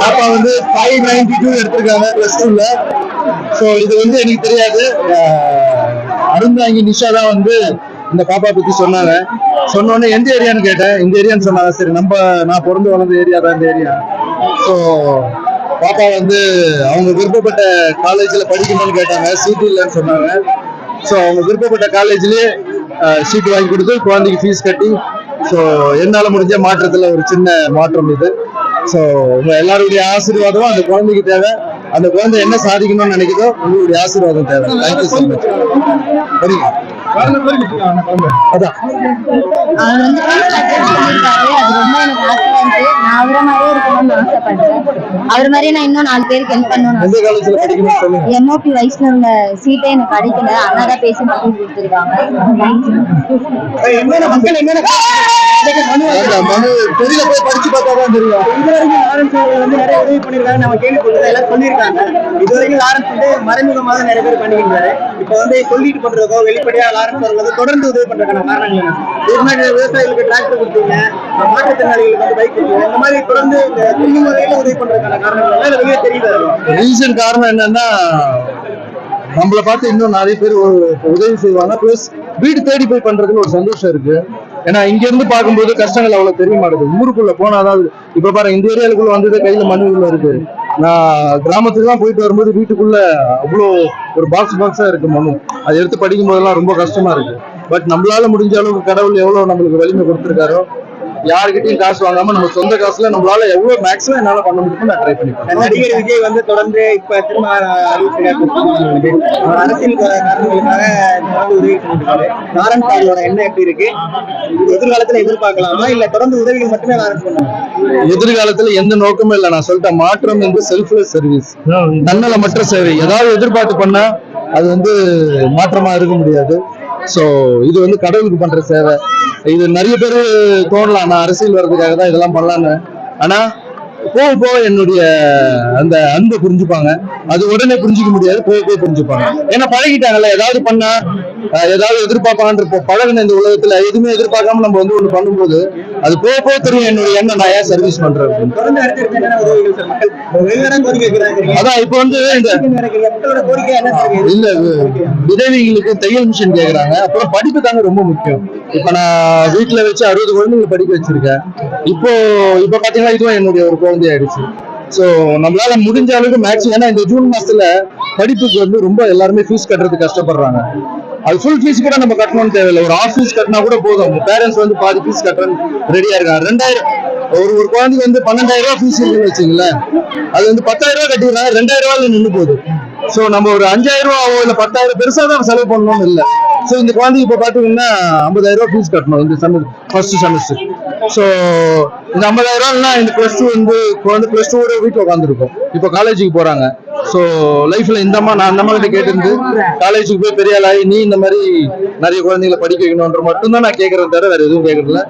பாப்பா வந்து five ninety two எடுத்திருக்காங்க பிளஸ் டூல ஸோ இது வந்து எனக்கு தெரியாது. அருந்தாங்கி நிஷா தான் வந்து இந்த பாப்பா பத்தி சொன்னாங்க. சொன்னோடனே எந்த ஏரியான்னு கேட்டேன். இந்த ஏரியான்னு சொன்னாங்க. சரி நம்ம நான் பிறந்து வளர்ந்த ஏரியா தான் இந்த ஏரியா ஸோ பாப்பா வந்து அவங்க விருப்பப்பட்ட காலேஜில் படிக்கணும்னு கேட்டாங்க. சீட்டு இல்லைன்னு சொன்னாங்க. ஸோ அவங்க விருப்பப்பட்ட காலேஜ்லேயே சீட்டு வாங்கி கொடுத்து குழந்தைக்கு ஃபீஸ் கட்டி ஸோ என்னால் முடிஞ்ச மாற்றத்தில் ஒரு சின்ன மாற்றம் இது. ஸோ உங்க எல்லாருடைய ஆசீர்வாதமும் அந்த குழந்தைக்கு தேவை. அந்த குழந்தை என்ன சாதிக்கணும்னு நினைக்குதோ உங்களுடைய ஆசீர்வாதம் தேவை. தேங்க்யூ ஸோ மச் சரிங்க அதான். அவர் வந்து ஃபீஸ் கட்டுறேன்னு சொல்லியிருக்காரு அது ரொம்ப எனக்கு ஆசையா இருக்கு நான் அவரை மாதிரியே இருக்கணும்னு ஆசைப்படுறேன் அவர் மாதிரியே நான் இன்னும் நாலு பேருக்கு ஹெல்ப் சொல்லுங்க. எம்ஓபி வைஷ்ணவ்ல சீட்டே எனக்கு கிடைக்கல. அண்ணா தான் பேசி மட்டும் கொடுத்துருக்காங்க. வெளியில போய் படிச்சு பார்த்தா தான் தெரியும். இதுவரைக்கும் லாரன்ஸ் அவர்கள் வந்து நிறைய உதவி பண்ணிருக்காங்க நம்ம கேள்விப்பட்டதை எல்லாம் சொல்லியிருக்காங்க. இதுவரைக்கும் லாரன்ஸ் வந்து மறைமுகமாக நிறைய பேர் பண்ணிக்கின்றாரு. இப்போ வந்து சொல்லிட்டு பண்றதோ வெளிப்படையா லாரன்ஸ் அவர்கள் தொடர்ந்து உதவி பண்றதுக்கான காரணங்கள் என்ன? இதுக்கு முன்னாடி விவசாயிகளுக்கு டிராக்டர் கொடுத்தீங்க மாற்றுத்திறனாளிகளுக்கு வந்து பைக் கொடுத்தீங்க இந்த மாதிரி தொடர்ந்து இந்த துணி வகையில உதவி பண்றதுக்கான காரணங்கள் எல்லாம் இது வெளியே தெரியுது ரீசன் காரணம் என்னன்னா நம்மளை பார்த்து இன்னும் நிறைய பேர் உதவி செய்வாங்க பிளஸ் வீடு தேடி போய் பண்றதுன்னு ஒரு சந்தோஷம் இருக்கு. ஏன்னா இங்க இருந்து பார்க்கும்போது கஷ்டங்கள் அவ்வளவு தெரிய மாட்டேங்குது ஊருக்குள்ள போனாதான் இப்ப பாருங்க இந்த ஏரியாவுக்குள்ள வந்தது கையில மண்ணுக்குள்ள இருக்கு. நான் கிராமத்துக்கு தான் போயிட்டு வரும்போது வீட்டுக்குள்ள அவ்வளோ ஒரு பாக்ஸ் பாக்ஸா இருக்கு மனு. அதை எடுத்து படிக்கும் போதெல்லாம் ரொம்ப கஷ்டமா இருக்கு. பட் நம்மளால முடிஞ்ச அளவுக்கு கடவுள் எவ்வளவு நம்மளுக்கு வலிமை கொடுத்துருக்காரோ யாருக்கிட்டையும் காசு வாங்காம நம்ம சொந்த காசுல நம்மளால எவ்வளவு மேக்ஸிமம் என்னால பண்ண முடியுமோ நான் ட்ரை பண்ணிப்பேன் நடிகர் விஜய் வந்து தொடர்ந்து இப்ப திரும்ப அரசியல் காரணங்களுக்காக உதவி லாரன்ஸ் அவர்களோட எண்ணம் எப்படி இருக்கு? எதிர்காலத்துல எதிர்பார்க்கலாமா? இல்ல தொடர்ந்து உதவிகள் மட்டுமே லாரன்ஸ் பண்ணுவாங்க எதிர்காலத்துல எந்த நோக்கமும் இல்லை. நான் சொல்லிட்டேன் மாற்றம் என்று செல்ஃப்லெஸ் சர்வீஸ் தன்னலமற்ற சேவை. ஏதாவது எதிர்பார்த்து பண்ணா அது வந்து மாற்றமா இருக்க முடியாது. சோ இது வந்து கடவுளுக்கு பண்ற சேவை. இது நிறைய பேர் தோணலாம். நான் அரசியல் வர்றதுக்காக தான் இதெல்லாம் பண்ணலான்னு ஆனா போக போக என்னுடைய அந்த அன்பை புரிஞ்சுப்பாங்க. அது உடனே புரிஞ்சுக்க முடியாது. போக போக புரிஞ்சுப்பாங்க. ஏன்னா பழகிட்டாங்கல்ல. ஏதாவது பண்ணா ஏதாவது எதிர்பார்ப்பாங்கன்ற இப்போ பழகின இந்த உலகத்துல எதுவுமே எதிர்பார்க்காம நம்ம வந்து ஒண்ணு பண்ணும்போது அது போக போக தெரியும் என்னுடைய எண்ணம் நான் ஏன் சர்வீஸ் பண்றேன் அதான் இப்போ வந்து இந்த? இல்ல விதவைகளுக்கு தையல் மிஷின் கேக்குறாங்க. அப்புறம் படிப்பு தாங்க ரொம்ப முக்கியம். இப்ப நான் வீட்டுல வச்சு அறுபது குழந்தைங்களை படிக்க வச்சிருக்கேன். இப்போ இப்ப பாத்தீங்கன்னா இதுவும் என்னுடைய ஒரு குழந்தை ஆயிடுச்சு. சோ நம்மளால முடிஞ்ச அளவுக்கு மேக்ஸிமம் ஏன்னா இந்த ஜூன் மாசத்துல படிப்புக்கு வந்து ரொம்ப எல்லாருமே ஃபீஸ் கட்டுறதுக்கு கஷ்டப்படுறாங்க. அது ஃபுல் ஃபீஸ் கூட நம்ம கட்டணும்னு தேவையில்லை. ஒரு ஆஃப் ஃபீஸ் கட்டினா கூட போதும். பேரண்ட்ஸ் வந்து பாதி ஃபீஸ் கட்டுறேன்னு ரெடியா இருக்காங்க ரெண்டாயிரம் ஒரு ஒரு குழந்தைக்கு வந்து பன்னெண்டாயிரம் ரூபாய் ஃபீஸ் இருக்குன்னு வச்சுங்களேன் அது வந்து பத்தாயிரம் ரூபாய் கட்டிடுறாங்க ரெண்டாயிரம் ரூபாயில நின்று போகுது. சோ நம்ம ஒரு அஞ்சாயிரம் ரூபாவோ இல்ல பத்தாயிரம் பெருசா தான் செலவு பண்ணணும்னு இல்ல. சோ இந்த குழந்தைக்கு இப்ப பாத்தீங்கன்னா ஐம்பதாயிரம் ரூபாய் ஃபீஸ் கட்டணும் இந்த செம ஃபர்ஸ்ட் செமஸ்டர் சோ இந்த ஐம்பதாயிரம் ரூபாய்னா இந்த பிளஸ் டூ வந்து குழந்தை பிளஸ் டூ வீட்டுல உட்காந்துருக்கும் இப்போ காலேஜுக்கு போறாங்க. சோ லைஃப்ல இந்த அம்மா நான் அந்த அம்மா கிட்ட கேட்டிருந்து காலேஜுக்கு போய் பெரிய ஆளாகி நீ இந்த மாதிரி நிறைய குழந்தைங்களை படிக்க வைக்கணும்ன்ற மட்டும் தான் நான் கேட்கறேன் தவிர வேற எதுவும் கேட்கறதில்ல.